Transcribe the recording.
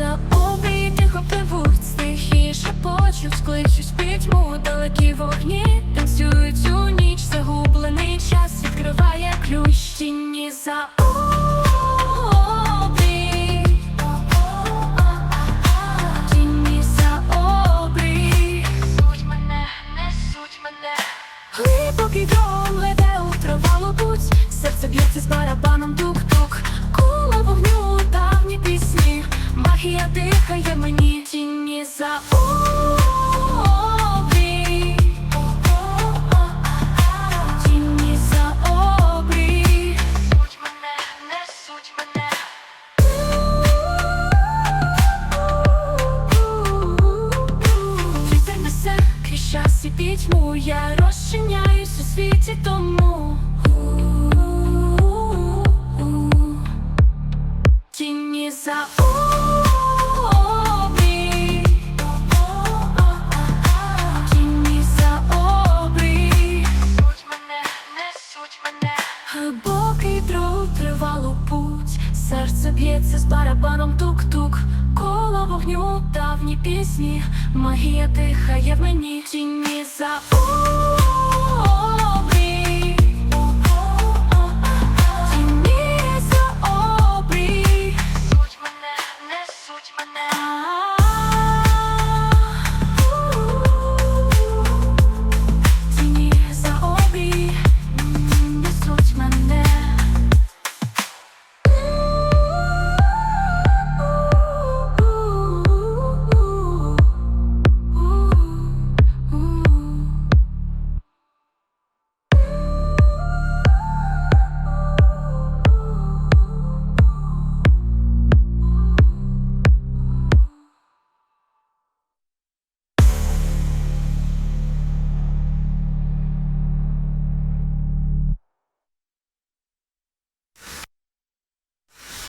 За обій тихо пливуть стихі, шепочуть, кличуть пітьму далекі вогні, танцюють цю ніч, загублений час відкриває ключ тіні за обрій Тіні за обрій Несуть мене, несуть мене, глибокий дрон леде у тривалу путь, серце б'ється з барабаном. тут. Я розчиняюсь у світі тому Тіні за обрій. Тіні за обрій. Суть мене, не суть мене. Глибокий дров тривалу путь. Серце б'ється з барабаном Коло вогню, давні пісні. Магія дихає в мені. Тіні за обрій